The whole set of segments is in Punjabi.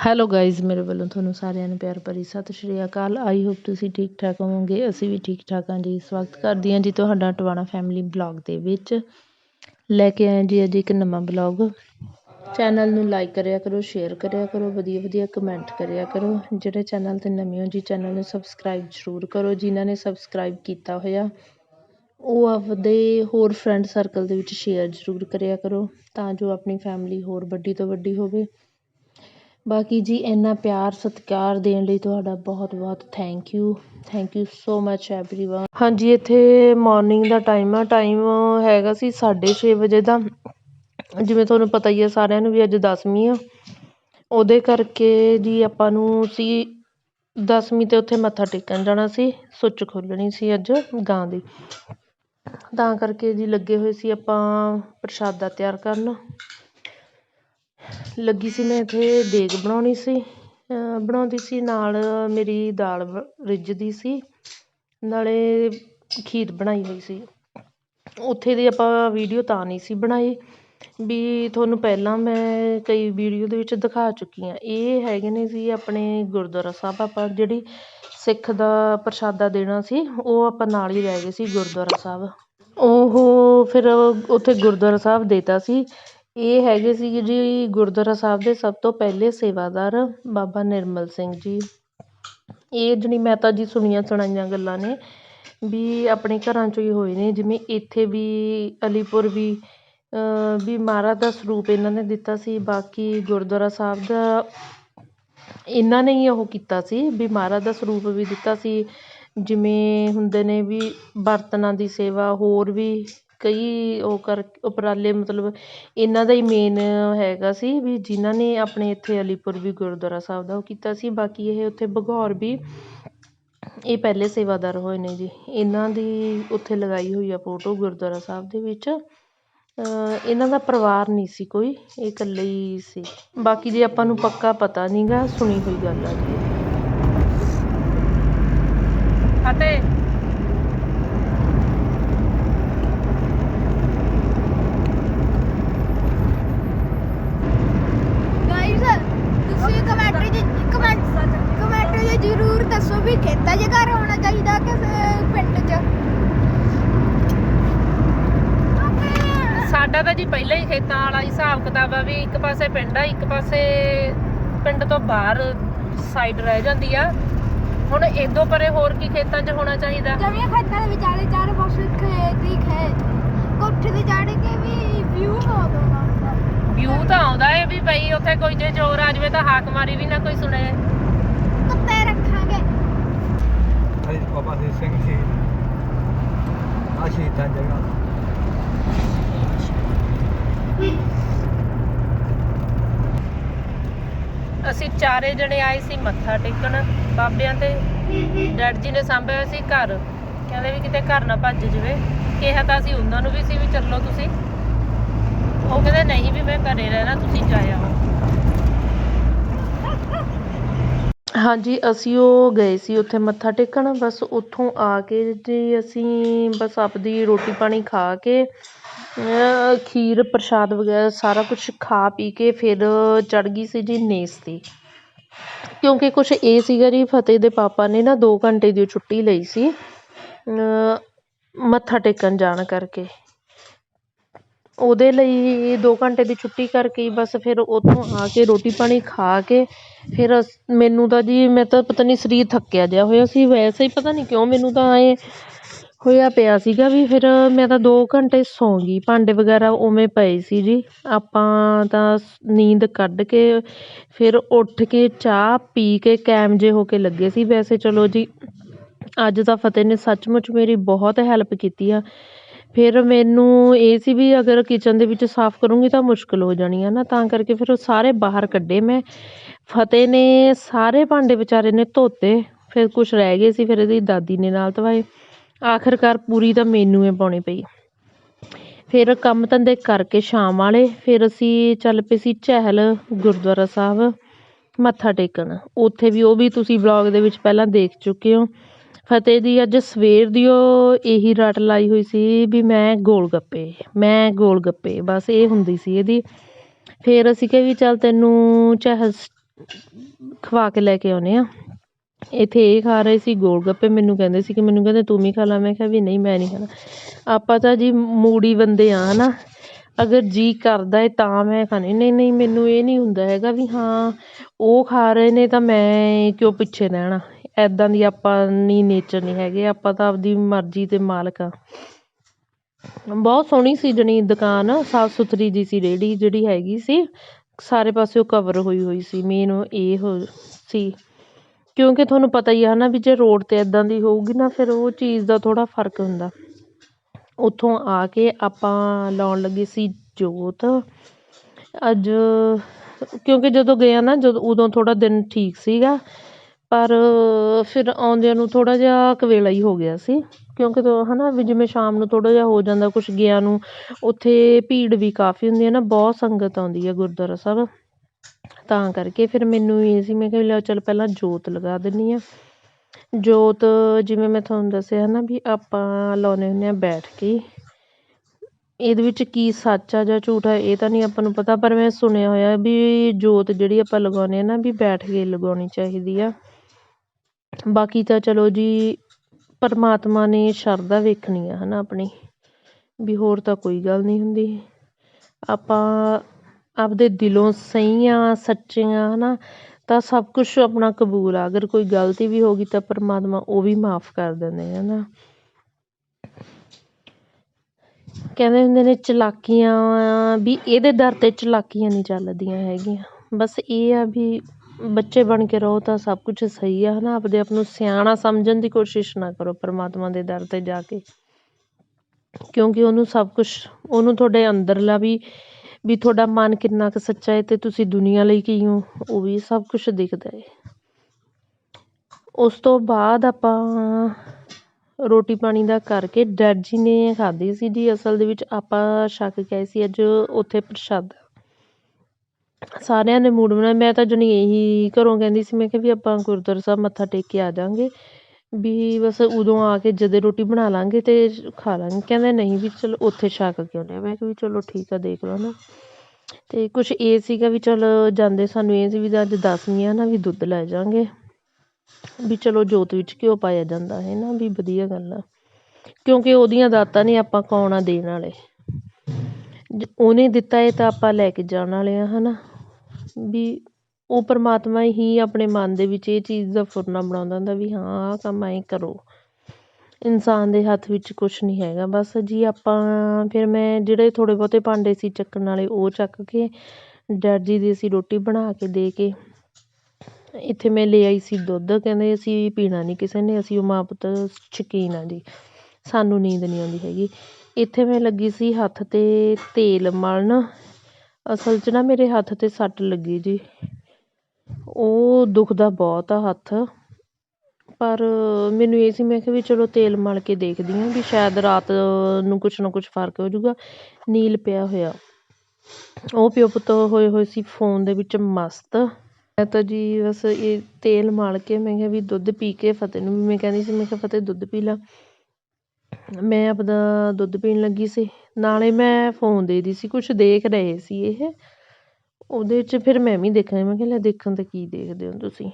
ਹੈਲੋ ਗਾਇਜ਼ ਮੇਰੇ ਵੱਲੋਂ ਤੁਹਾਨੂੰ ਸਾਰਿਆਂ ਨੂੰ ਪਿਆਰ ਭਰੀ ਸਤਿ ਸ਼੍ਰੀ ਅਕਾਲ। ਆਈ ਹੋਪ ਤੁਸੀਂ ਠੀਕ ਠਾਕ ਹੋਵੋਗੇ। ਅਸੀਂ ਵੀ ਠੀਕ ਠਾਕ ਹਾਂ ਜੀ। ਸਵਾਗਤ ਕਰਦੇ ਹਾਂ ਜੀ ਤੁਹਾਡਾ ਟਵਾਣਾ ਫੈਮਿਲੀ ਬਲੌਗ ਦੇ ਵਿੱਚ। ਲੈ ਕੇ ਆਏ ਜੀ ਅੱਜ ਇੱਕ ਨਵਾਂ ਬਲੌਗ ਚੈਨਲ ਨੂੰ ਲਾਈਕ ਕਰਿਆ ਕਰੋ ਸ਼ੇਅਰ ਕਰਿਆ ਕਰੋ, ਵਧੀਆ ਵਧੀਆ ਕਮੈਂਟ ਕਰਿਆ ਕਰੋ। ਜਿਹੜੇ ਚੈਨਲ ਤੇ ਨਵੇਂ ਹੋ ਜੀ ਚੈਨਲ ਨੂੰ ਸਬਸਕ੍ਰਾਈਬ ਜ਼ਰੂਰ ਕਰੋ। ਜਿਨ੍ਹਾਂ ਨੇ ਸਬਸਕ੍ਰਾਈਬ ਕੀਤਾ ਹੋਇਆ, ਉਹ ਆਪਦੇ ਹੋਰ ਫਰੈਂਡ ਸਰਕਲ ਦੇ ਵਿੱਚ ਸ਼ੇਅਰ ਜ਼ਰੂਰ ਕਰਿਆ ਕਰੋ। ਤਾਂ ਜੋ ਆਪਣੀ ਫੈਮਿਲੀ ਹੋਰ ਵੱਡੀ ਤੋਂ ਵੱਡੀ ਹੋਵੇ। ਬਾਕੀ ਜੀ, ਇੰਨਾ ਪਿਆਰ, ਸਤਿਕਾਰ ਦੇਣ ਲਈ ਤੁਹਾਡਾ ਬਹੁਤ ਬਹੁਤ thank you thank you so much everyone ਹਾਂਜੀ, ਇੱਥੇ ਮਾਰਨਿੰਗ ਦਾ ਟਾਈਮ ਆ। ਟਾਈਮ ਹੈਗਾ ਸੀ 6:30 ਵਜੇ ਦਾ। ਜਿਵੇਂ ਤੁਹਾਨੂੰ ਪਤਾ ਹੀ ਹੈ ਸਾਰਿਆਂ ਨੂੰ ਵੀ ਅੱਜ ਦਸਵੀਂ ਆ। ਉਹਦੇ ਕਰਕੇ ਜੀ ਆਪਾਂ ਨੂੰ ਸੀ, ਦਸਵੀਂ ਤੇ ਉੱਥੇ ਮੱਥਾ ਟੇਕਣ ਜਾਣਾ ਸੀ। ਸੁੱਚ ਖੋਲਣੀ ਸੀ ਅੱਜ ਗਾਂ ਦੀ। ਤਾਂ ਕਰਕੇ ਜੀ ਲੱਗੇ ਹੋਏ ਸੀ ਆਪਾਂ ਪ੍ਰਸ਼ਾਦਾ ਤਿਆਰ ਕਰਨ। ਲੱਗੀ ਸੀ ਮੈਂ ਇੱਥੇ, ਦੇਗ ਬਣਾਉਣੀ ਸੀ। ਬਣਾਉਂਦੀ ਸੀ ਨਾਲ ਮੇਰੀ ਦਾਲ ਰਿੱਝਦੀ ਸੀ। ਨਾਲੇ ਖੀਰ ਬਣਾਈ ਹੋਈ ਸੀ। ਉੱਥੇ ਦੀ ਆਪਾਂ ਵੀਡੀਓ ਤਾਂ ਨਹੀਂ ਸੀ ਬਣਾਈ। ਵੀ ਤੁਹਾਨੂੰ ਪਹਿਲਾਂ ਮੈਂ ਕਈ ਵੀਡੀਓ ਦੇ ਵਿੱਚ ਦਿਖਾ ਚੁੱਕੀ ਹਾਂ। ਇਹ ਹੈਗੇ ਨੇ ਜੀ ਆਪਣੇ ਗੁਰਦੁਆਰਾ ਸਾਹਿਬ, ਆਪਾਂ ਜਿਹੜੀ ਸਿੱਖ ਦਾ ਪ੍ਰਸ਼ਾਦਾ ਦੇਣਾ ਸੀ, ਉਹ ਆਪਾਂ ਨਾਲ ਹੀ ਰਹਿ ਗਏ ਸੀ ਗੁਰਦੁਆਰਾ ਸਾਹਿਬ। ਉਹ ਫਿਰ ਉੱਥੇ ਗੁਰਦੁਆਰਾ ਸਾਹਿਬ ਦੇਤਾ ਸੀ। ਇਹ ਹੈਗੇ ਸੀ ਜੀ ਗੁਰਦੁਆਰਾ ਸਾਹਿਬ ਦੇ ਸਭ ਤੋਂ ਪਹਿਲੇ ਸੇਵਾਦਾਰ ਬਾਬਾ ਨਿਰਮਲ ਸਿੰਘ ਜੀ। ਇਹ ਜਣੀ ਮੈਂ ਤਾਂ ਜੀ ਸੁਣੀਆਂ ਸੁਣਾਈਆਂ ਗੱਲਾਂ ਨੇ ਵੀ ਆਪਣੇ ਘਰਾਂ 'ਚੋਂ ਹੀ ਹੋਏ ਨੇ, ਜਿਵੇਂ ਇੱਥੇ ਵੀ ਅਲੀਪੁਰ ਵੀ ਵੀ ਮਹਾਰਾਜ ਦਾ ਸਰੂਪ ਇਹਨਾਂ ਨੇ ਦਿੱਤਾ ਸੀ, ਬਾਕੀ ਗੁਰਦੁਆਰਾ ਸਾਹਿਬ ਦਾ ਇਹਨਾਂ ਨੇ ਹੀ ਉਹ ਕੀਤਾ ਸੀ, ਵੀ ਮਹਾਰਾਜ ਦਾ ਸਰੂਪ ਵੀ ਦਿੱਤਾ ਸੀ। ਜਿਵੇਂ ਹੁੰਦੇ ਨੇ ਵੀ ਬਰਤਨਾਂ ਦੀ ਸੇਵਾ, ਹੋਰ ਵੀ ਕਈ ਉਹ ਕਰ, ਉਪਰਾਲੇ ਮਤਲਬ ਇਹਨਾਂ ਦਾ ਹੀ ਮੇਨ ਹੈਗਾ ਸੀ ਵੀ ਜਿਨ੍ਹਾਂ ਨੇ ਆਪਣੇ ਇੱਥੇ ਅਲੀਪੁਰ ਵੀ ਗੁਰਦੁਆਰਾ ਸਾਹਿਬ ਦਾ ਉਹ ਕੀਤਾ ਸੀ, ਬਾਕੀ ਇਹ ਉੱਥੇ ਬਘੌਰ ਵੀ ਇਹ ਪਹਿਲੇ ਸੇਵਾਦਾਰ ਹੋਏ ਨੇ ਜੀ। ਇਹਨਾਂ ਦੀ ਉੱਥੇ ਲਗਾਈ ਹੋਈ ਆ ਫੋਟੋ ਗੁਰਦੁਆਰਾ ਸਾਹਿਬ ਦੇ ਵਿੱਚ। ਇਹਨਾਂ ਦਾ ਪਰਿਵਾਰ ਨਹੀਂ ਸੀ ਕੋਈ, ਇਹ ਇਕੱਲੇ ਹੀ ਸੀ। ਬਾਕੀ ਜੇ ਆਪਾਂ ਨੂੰ ਪੱਕਾ ਪਤਾ ਨਹੀਂ ਗਾ ਸੁਣੀ ਹੋਈ ਗੱਲ ਆ ਜੀ ਫਤਿਹ ਗਾਇਸ ਤੁਸੀਂ ਕਮੈਂਟ 'ਚ ਕਮੈਂਟ ਕਮੈਂਟ 'ਚ ਜ਼ਰੂਰ ਦੱਸੋ ਵੀ ਖੇਤਾਂ 'ਚ ਘਰ ਹੋਣਾ ਚਾਹੀਦਾ ਕਿ ਪਿੰਡ 'ਚ। ਸਾਡਾ ਤਾਂ ਜੀ ਪਹਿਲਾਂ ਹੀ ਖੇਤਾਂ ਵਾਲਾ ਹਿਸਾਬ ਕਿਤਾਬ ਆ ਵੀ ਇੱਕ ਪਾਸੇ ਪਿੰਡ ਆ ਇੱਕ ਪਾਸੇ ਪਿੰਡ ਤੋਂ ਬਾਹਰ ਸਾਈਡ ਰਹਿ ਜਾਂਦੀ ਆ। ਹੁਣ ਇਦੋਂ ਪਰੇ ਹੋਰ ਕੀ ਖੇਤਾਂ 'ਚ ਹੋਣਾ ਚਾਹੀਦਾ? ਜਮੀਆਂ ਖੇਤਾਂ ਦੇ ਵਿਚਾਲੇ ਚਾਰੇ ਪਾਸੇ ਖੇਤ ਹੀ ਖੇਤ। ਕੋਠੇ ਤੇ ਚੜ ਕੇ ਵੀ ਵਿਊ ਬਹੁਤ ਆਉਂਦਾ ਵਿਊ ਤਾਂ ਆਉਂਦਾ ਹੈ ਵੀ ਭਾਈ ਉੱਥੇ ਕੋਈ ਜੇ ਚੋਰ ਆ ਜਾਵੇ ਤਾਂ ਹਾਕ ਮਾਰੀ ਵੀ ਨਾ ਕੋਈ ਸੁਣੇ ਕੁੱਤੇ ਰੱਖਾਂਗੇ ਭਾਈ ਬਾਬਾ ਜੀ ਸਿੰਘ ਜੀ ਆ ਸ਼ਹੀਦਾਂ ਜਗ੍ਹਾ। ਅਸੀਂ ਚਾਰੇ ਜਣੇ ਆਏ ਸੀ ਮੱਥਾ ਟੇਕਣ। ਬਾਬਿਆਂ ਤੇ ਡੈਡ ਜੀ ਨੇ ਸਾਂਭਿਆ ਸੀ ਘਰ। ਕਹਿੰਦੇ ਵੀ ਕਿਤੇ ਘਰ ਨਾ ਭੱਜ ਜਵੇ। ਕਿਹਾ ਤਾਂ ਅਸੀਂ ਉਹਨਾਂ ਨੂੰ ਵੀ ਸੀ ਵੀ ਚੱਲੋ ਤੁਸੀਂ। ਉਹ ਕਹਿੰਦੇ, ਨਹੀਂ ਵੀ ਮੈਂ ਘਰੇ ਰਹਿਣਾ, ਤੁਸੀਂ ਜਾਇਆ ਆਓ ਹਾਂਜੀ, ਅਸੀਂ ਉਹ ਗਏ ਸੀ, ਉੱਥੇ ਮੱਥਾ ਟੇਕਣ। ਬਸ ਉੱਥੋਂ ਆ ਕੇ ਜੀ ਅਸੀਂ ਬਸ ਆਪਦੀ ਰੋਟੀ ਪਾਣੀ ਖਾ ਕੇ ਖੀਰ, ਪ੍ਰਸ਼ਾਦ ਵਗੈਰਾ ਸਾਰਾ ਕੁਛ ਖਾ ਪੀ ਕੇ ਫਿਰ ਚੜ੍ਹ ਗਈ ਸੀ ਜੀ ਨੇਸ ਤੇ। ਕਿਉਂਕਿ ਕੁਛ ਇਹ ਸੀਗਾ ਜੀ, ਫਤਿਹ ਦੇ ਪਾਪਾ ਨੇ ਨਾ ਦੋ ਘੰਟੇ ਦੀ ਛੁੱਟੀ ਲਈ ਸੀ ਮੱਥਾ ਟੇਕਣ ਜਾਣ ਕਰਕੇ। ਉਹਦੇ ਲਈ ਦੋ ਘੰਟੇ ਦੀ ਛੁੱਟੀ ਕਰਕੇ ਬਸ ਫਿਰ ਉੱਥੋਂ ਆ ਕੇ ਰੋਟੀ ਪਾਣੀ ਖਾ ਕੇ ਫਿਰ ਅਸ- ਮੈਨੂੰ ਤਾਂ ਜੀ, ਮੈਂ ਤਾਂ ਪਤਾ ਨਹੀਂ ਸਰੀਰ ਥੱਕਿਆ ਜਿਹਾ ਹੋਇਆ ਸੀ, ਵੈਸੇ ਹੀ ਪਤਾ ਨਹੀਂ ਕਿਉਂ ਮੈਨੂੰ ਤਾਂ ਐ ਹੋਇਆ ਪਿਆ ਸੀਗਾ ਵੀ ਫਿਰ ਮੈਂ ਤਾਂ ਦੋ ਘੰਟੇ ਸੌਂ ਗਈ, ਭਾਂਡੇ ਵਗੈਰਾ ਉਵੇਂ ਪਏ ਸੀ ਜੀ। ਆਪਾਂ ਤਾਂ ਸ- ਨੀਂਦ ਕੱਢ ਕੇ ਫਿਰ ਉੱਠ ਕੇ ਚਾਹ ਪੀ ਕੇ ਕੈਮ ਜਿਹੇ ਹੋ ਕੇ ਲੱਗੇ ਸੀ। ਵੈਸੇ ਚਲੋ ਜੀ, ਅੱਜ ਤਾਂ ਫਤਿਹ ਨੇ ਸੱਚਮੁੱਚ ਮੇਰੀ ਬਹੁਤ ਹੈਲਪ ਕੀਤੀ ਆ। ਫਿਰ ਮੈਨੂੰ ਇਹ ਸੀ ਵੀ ਅਗਰ ਕਿਚਨ ਦੇ ਵਿੱਚ ਸਾਫ਼ ਕਰੂੰਗੀ ਤਾਂ ਮੁਸ਼ਕਿਲ ਹੋ ਜਾਣੀ ਹੈ ਨਾ, ਤਾਂ ਕਰਕੇ ਫਿਰ ਉਹ ਸਾਰੇ ਬਾਹਰ ਕੱਢੇ ਮੈਂ। ਫਤਿਹ ਨੇ ਸਾਰੇ ਭਾਂਡੇ ਵਿਚਾਰੇ ਨੇ ਧੋਤੇ, ਫਿਰ ਕੁਛ ਰਹਿ ਗਏ ਸੀ, ਫਿਰ ਇਹਦੀ ਦਾਦੀ ਨੇ ਨਾਲ ਧਵਾਏ। ਆਖਰਕਾਰ ਪੂਰੀ ਤਾਂ ਮੈਨੂੰ ਹੀ ਪਾਉਣੀ ਪਈ। ਫਿਰ ਕੰਮ ਧੰਦੇ ਕਰਕੇ ਸ਼ਾਮ ਵਾਲੇ, ਫਿਰ ਅਸੀਂ ਚੱਲ ਪਏ ਸੀ ਚਹਿਲ, ਗੁਰਦੁਆਰਾ ਸਾਹਿਬ, ਮੱਥਾ ਟੇਕਣ। ਉੱਥੇ ਵੀ ਉਹ ਵੀ ਤੁਸੀਂ ਵਲੌਗ ਦੇ ਵਿੱਚ ਪਹਿਲਾਂ ਦੇਖ ਚੁੱਕੇ ਹੋ। ਫਤਿਹ ਦੀ, ਅੱਜ ਸਵੇਰ ਦੀ ਉਹ ਇਹੀ ਰਟ ਲਾਈ ਹੋਈ ਸੀ ਵੀ ਮੈਂ ਗੋਲ ਗੱਪੇ, ਮੈਂ ਗੋਲ ਗੱਪੇ, ਬਸ ਇਹ ਹੁੰਦੀ ਸੀ ਇਹਦੀ। ਫਿਰ ਅਸੀਂ ਕਿਹਾ ਵੀ ਚੱਲ ਤੈਨੂੰ ਚਾਹ ਖਵਾ ਕੇ ਲੈ ਕੇ ਆਉਂਦੇ ਹਾਂ। ਇੱਥੇ ਇਹ ਖਾ ਰਹੇ ਸੀ ਗੋਲ ਗੱਪੇ, ਮੈਨੂੰ ਕਹਿੰਦੇ ਸੀ ਕਿ ਮੈਨੂੰ ਕਹਿੰਦੇ ਤੂੰ ਵੀ ਖਾ ਲਾ, ਮੈਂ ਕਿਹਾ ਵੀ ਨਹੀਂ ਮੈਂ ਨਹੀਂ ਖਾਣਾ। ਆਪਾਂ ਤਾਂ ਜੀ ਮੂੜੀ ਬੰਦੇ ਆ ਹਨਾ। ਅਗਰ ਜੀ ਕਰਦਾ ਹੈ ਤਾਂ ਮੈਂ ਖਾਣੀ। ਨਹੀਂ ਨਹੀਂ, ਮੈਨੂੰ ਇਹ ਨਹੀਂ ਹੁੰਦਾ ਹੈਗਾ ਵੀ ਹਾਂ, ਉਹ ਖਾ ਰਹੇ ਨੇ ਤਾਂ ਮੈਂ ਕਿਉਂ ਪਿੱਛੇ ਰਹਿਣਾ। ਇੱਦਾਂ ਦੀ ਆਪਾਂ ਨਹੀਂ ਨੇਚਰ ਨਹੀਂ ਹੈਗੇ, ਆਪਾਂ ਤਾਂ ਆਪਦੀ ਮਰਜ਼ੀ ਦੇ ਮਾਲਕ ਹਾਂ ਬਹੁਤ ਸੋਹਣੀ ਸੀ ਜਾਣੀ ਦੁਕਾਨ, ਸਾਫ਼ ਸੁਥਰੀ ਜਿਹੀ ਸੀ ਰੇਹੜੀ ਜਿਹੜੀ ਹੈਗੀ ਸੀ, ਸਾਰੇ ਪਾਸਿਓਂ ਕਵਰ ਹੋਈ ਹੋਈ ਸੀ। ਮੇਨ ਇਹ ਹੋ ਸੀ। ਕਿਉਂਕਿ ਤੁਹਾਨੂੰ ਪਤਾ ਹੀ ਆ ਨਾ ਵੀ ਜੇ ਰੋਡ ਤੇ ਇੱਦਾਂ ਦੀ ਹੋਊਗੀ ਨਾ, ਫਿਰ ਉਹ ਚੀਜ਼ ਦਾ ਥੋੜ੍ਹਾ ਫ਼ਰਕ ਹੁੰਦਾ। ਉੱਥੋਂ ਆ ਕੇ ਆਪਾਂ ਲਾਉਣ ਲੱਗੇ ਸੀ ਜੋਤ। ਅੱਜ ਕਿਉਂਕਿ ਜਦੋਂ ਗਿਆ ਨਾ, ਜਦੋਂ ਉਦੋਂ ਥੋੜ੍ਹਾ ਦਿਨ ਠੀਕ ਸੀਗਾ ਪਰ ਫਿਰ ਆਉਂਦਿਆਂ ਨੂੰ ਥੋੜ੍ਹਾ ਜਿਹਾ ਕਵੇਲਾ ਹੀ ਹੋ ਗਿਆ ਸੀ, ਕਿਉਂਕਿ ਦੋ ਹੈ ਨਾ ਵੀ ਜਿਵੇਂ ਸ਼ਾਮ ਨੂੰ ਥੋੜ੍ਹਾ ਜਿਹਾ ਹੋ ਜਾਂਦਾ, ਕੁਛ ਗਿਆ ਨੂੰ, ਉੱਥੇ ਭੀੜ ਵੀ ਕਾਫੀ ਹੁੰਦੀ ਹੈ ਨਾ, ਬਹੁਤ ਸੰਗਤ ਆਉਂਦੀ ਹੈ ਗੁਰਦੁਆਰਾ ਸਾਹਿਬ। ਤਾਂ ਕਰਕੇ ਫਿਰ ਮੈਨੂੰ ਇਹ ਸੀ, ਮੈਂ ਕਿਹਾ ਲਓ ਚੱਲ ਪਹਿਲਾਂ ਜੋਤ ਲਗਾ ਦਿੰਦੀ ਹਾਂ। ਜੋਤ ਜਿਵੇਂ ਮੈਂ ਤੁਹਾਨੂੰ ਦੱਸਿਆ ਹੈ ਨਾ ਵੀ ਆਪਾਂ ਲਾਉਂਦੇ ਹੁੰਦੇ ਹਾਂ ਬੈਠ ਕੇ ਇਹਦੇ ਵਿੱਚ ਕੀ ਸੱਚ ਆ ਜਾਂ ਝੂਠ ਆ, ਇਹ ਤਾਂ ਨਹੀਂ ਆਪਾਂ ਨੂੰ ਪਤਾ, ਪਰ ਮੈਂ ਸੁਣਿਆ ਹੋਇਆ ਵੀ ਜੋਤ ਜਿਹੜੀ ਆਪਾਂ ਲਗਾਉਂਦੇ ਹਾਂ ਨਾ ਵੀ ਬੈਠ ਕੇ ਲਗਾਉਣੀ ਚਾਹੀਦੀ ਆ। ਬਾਕੀ ਤਾਂ ਚਲੋ ਜੀ, ਪਰਮਾਤਮਾ ਨੇ ਸ਼ਰਧਾ ਵੇਖਣੀ ਆ ਹੈ ਨਾ ਆਪਣੀ। ਵੀ ਹੋਰ ਤਾਂ ਕੋਈ ਗੱਲ ਨਹੀਂ ਹੁੰਦੀ। ਆਪਾਂ ਆਪਦੇ ਦਿਲੋਂ ਸਹੀ ਹਾਂ ਸੱਚੇ ਹਾਂ ਹੈ ਨਾ ਤਾਂ ਸਭ ਕੁਝ ਆਪਣਾ ਕਬੂਲ ਆ। ਅਗਰ ਕੋਈ ਗਲਤੀ ਵੀ ਹੋ ਗਈ ਤਾਂ ਪਰਮਾਤਮਾ ਉਹ ਵੀ ਮਾਫ ਕਰ ਦਿੰਦੇ ਹੈ ਨਾ ਕਹਿੰਦੇ ਹੁੰਦੇ ਨੇ ਚਲਾਕੀਆਂ ਵੀ ਇਹਦੇ ਦਰ ਤੇ ਚਲਾਕੀਆਂ ਨਹੀਂ ਚੱਲਦੀਆਂ ਹੈਗੀਆਂ। ਬਸ ਇਹ ਆ ਵੀ ਬੱਚੇ ਬਣ ਕੇ ਰਹੋ ਤਾਂ ਸਭ ਕੁਝ ਸਹੀ ਆ ਹੈ ਨਾ ਆਪਦੇ ਆਪ ਨੂੰ ਸਿਆਣਾ ਸਮਝਣ ਦੀ ਕੋਸ਼ਿਸ਼ ਨਾ ਕਰੋ ਪਰਮਾਤਮਾ ਦੇ ਦਰ ਤੇ ਜਾ ਕੇ। ਕਿਉਂਕਿ ਉਹਨੂੰ ਸਭ ਕੁਝ ਉਹਨੂੰ ਤੁਹਾਡੇ ਅੰਦਰਲਾ ਵੀ ਵੀ ਤੁਹਾਡਾ ਮਨ ਕਿੰਨਾ ਕੁ ਸੱਚਾ ਹੈ ਅਤੇ ਤੁਸੀਂ ਦੁਨੀਆ ਲਈ ਕੀ ਹੋ, ਉਹ ਵੀ ਸਭ ਕੁਝ ਦਿਖਦਾ ਹੈ ਉਸ ਤੋਂ ਬਾਅਦ ਆਪਾਂ ਰੋਟੀ ਪਾਣੀ ਦਾ ਕਰਕੇ ਡੈਡ ਜੀ ਨੇ ਖਾਧੀ ਸੀ ਜੀ ਅਸਲ ਦੇ ਵਿੱਚ ਆਪਾਂ ਛੱਕ ਕੇ ਸੀ, ਅੱਜ ਉੱਥੇ ਪ੍ਰਸ਼ਾਦਾ। ਸਾਰਿਆਂ ਨੇ ਮੂਡ ਬਣਾਇਆ। ਮੈਂ ਤਾਂ ਜਣੀ ਇਹੀ ਘਰੋਂ ਕਹਿੰਦੀ ਸੀ, ਮੈਂ ਕਿਹਾ ਵੀ ਆਪਾਂ ਗੁਰਦੁਆਰਾ ਸਾਹਿਬ ਮੱਥਾ ਟੇਕ ਕੇ ਆ ਜਾਂਗੇ। ਵੀ ਬਸ ਉਦੋਂ ਆ ਕੇ ਜਦੇ ਰੋਟੀ ਬਣਾ ਲਾਂਗੇ ਅਤੇ ਖਾ ਲਾਂਗੇ। ਕਹਿੰਦੇ ਨਹੀਂ ਵੀ ਚਲੋ ਉੱਥੇ ਛਕ ਕੇ ਆਉਂਦੇ ਹਾਂ। ਮੈਂ ਕਿਹਾ ਵੀ ਚਲੋ ਠੀਕ ਆ, ਦੇਖ ਲਓ ਨਾ। ਅਤੇ ਕੁਛ ਇਹ ਸੀਗਾ ਵੀ ਚਲ ਜਾਂਦੇ ਸਾਨੂੰ ਇਹ ਸੀ ਵੀ ਅੱਜ ਦਸਵੀਂ ਆ ਨਾ, ਵੀ ਦੁੱਧ ਲੈ ਜਾਵਾਂਗੇ ਵੀ ਚਲੋ ਜੋਤ ਵਿੱਚ ਘਿਓ ਪਾਇਆ ਜਾਂਦਾ ਹੈ ਨਾ, ਵੀ ਵਧੀਆ ਗੱਲ ਆ। ਕਿਉਂਕਿ ਉਹਦੀਆਂ ਦਾਤਾਂ ਨੇ ਆਪਾਂ ਕੌਣ ਆ ਦੇਣ ਵਾਲੇ। ਉਹਨੇ ਦਿੱਤਾ ਹੈ ਤਾਂ ਆਪਾਂ ਲੈ ਕੇ ਜਾਣ ਵਾਲੇ ਆ ਨਾ ਵੀ ਉਹ ਪਰਮਾਤਮਾ ਹੀ ਆਪਣੇ ਮਨ ਦੇ ਵਿੱਚ ਇਹ ਚੀਜ਼ ਦਾ ਫੁਰਨਾ ਬਣਾਉਂਦਾ ਹੁੰਦਾ ਵੀ ਹਾਂ, ਆਹ ਕੰਮ ਐਂ ਕਰੋ। ਇਨਸਾਨ ਦੇ ਹੱਥ ਵਿੱਚ ਕੁਛ ਨਹੀਂ ਹੈਗਾ। ਬਸ ਜੀ ਆਪਾਂ ਫਿਰ ਮੈਂ ਜਿਹੜੇ ਥੋੜ੍ਹੇ ਬਹੁਤੇ ਭਾਂਡੇ ਸੀ ਚੱਕਣ ਵਾਲੇ, ਉਹ ਚੱਕ ਕੇ ਡੈਡ ਜੀ ਦੀ ਅਸੀਂ ਰੋਟੀ ਬਣਾ ਕੇ ਦੇ ਕੇ ਇੱਥੇ ਮੈਂ ਲੈ ਆਈ ਸੀ ਦੁੱਧ। ਕਹਿੰਦੇ ਅਸੀਂ ਪੀਣਾ ਨਹੀਂ ਕਿਸੇ ਨੇ, ਅਸੀਂ ਉਹ ਮਾਂ ਪੁੱਤ ਸ਼ੌਕੀਨ ਆ ਜੀ। ਸਾਨੂੰ ਨੀਂਦ ਨਹੀਂ ਆਉਂਦੀ ਹੈਗੀ। ਇੱਥੇ ਮੈਂ ਲੱਗੀ ਸੀ ਹੱਥ 'ਤੇ ਤੇਲ ਮਲਣ। ਅਸਲ 'ਚ ਨਾ ਮੇਰੇ ਹੱਥ 'ਤੇ ਸੱਟ ਲੱਗੀ ਜੀ। ਉਹ ਦੁਖਦਾ ਬਹੁਤ ਆ ਹੱਥ। ਪਰ ਮੈਨੂੰ ਇਹ ਸੀ, ਮੈਂ ਕਿਹਾ ਵੀ ਚਲੋ ਤੇਲ ਮਲ ਕੇ ਦੇਖਦੀ ਹਾਂ ਵੀ ਸ਼ਾਇਦ ਰਾਤ ਨੂੰ ਕੁਛ ਨਾ ਕੁਛ ਫ਼ਰਕ ਹੋ ਜੂਗਾ ਨੀਲ ਪਿਆ ਹੋਇਆ। ਉਹ ਪਿਓ ਪੁੱਤ ਹੋਏ ਹੋਏ ਸੀ ਫੋਨ ਦੇ ਵਿੱਚ ਮਸਤ। ਮੈਂ ਤਾਂ ਜੀ ਬਸ ਇਹ ਤੇਲ ਮਲ ਕੇ ਮੈਂ ਕਿਹਾ ਵੀ ਦੁੱਧ ਪੀ ਕੇ ਫਤਿਹ ਨੂੰ ਵੀ ਮੈਂ ਕਹਿੰਦੀ ਸੀ, ਮੈਂ ਕਿਹਾ ਫਤਿਹ ਦੁੱਧ ਪੀ ਲਾ। ਮੈਂ ਆਪਦਾ ਦੁੱਧ ਪੀਣ ਲੱਗੀ ਸੀ। ਨਾਲੇ ਮੈਂ ਫੋਨ ਦੇਖਦੀ ਸੀ, ਕੁਛ ਦੇਖ ਰਹੇ ਸੀ ਇਹ। ਉਹਦੇ 'ਚ ਫਿਰ ਮੈਂ ਵੀ ਦੇਖਿਆ, ਮੈਂ ਕਿਹਾ ਲੈ ਦੇਖਣ ਤੇ ਕੀ ਦੇਖਦੇ ਹੋ ਤੁਸੀਂ।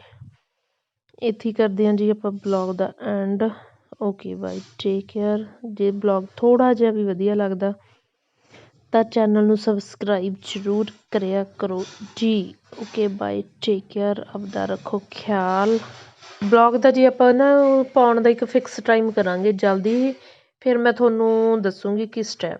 ਇੱਥੇ ਹੀ ਕਰਦੇ ਹਾਂ ਜੀ ਆਪਾਂ ਬਲੌਗ ਦਾ end okay bye take care ਜੇ ਬਲੌਗ ਥੋੜਾ ਜਿਹਾ ਵੀ ਵਧੀਆ ਲੱਗਦਾ, ਤਾਂ ਚੈਨਲ ਨੂੰ ਸਬਸਕ੍ਰਾਈਬ ਜ਼ਰੂਰ ਕਰਿਆ ਕਰੋ ਜੀ। ਓਕੇ ਬਾਈ ਟੇਕ ਕੇਅਰ ਆਪਦਾ ਰੱਖੋ ਖਿਆਲ। ਬਲੋਗ ਦਾ ਜੀ ਆਪਾਂ ਨਾ ਪਾਉਣ ਦਾ ਇੱਕ ਫਿਕਸ ਟਾਈਮ ਕਰਾਂਗੇ, ਜਲਦੀ ਫਿਰ ਮੈਂ ਤੁਹਾਨੂੰ ਦੱਸੂੰਗੀ ਕਿਸ ਟਾਈਮ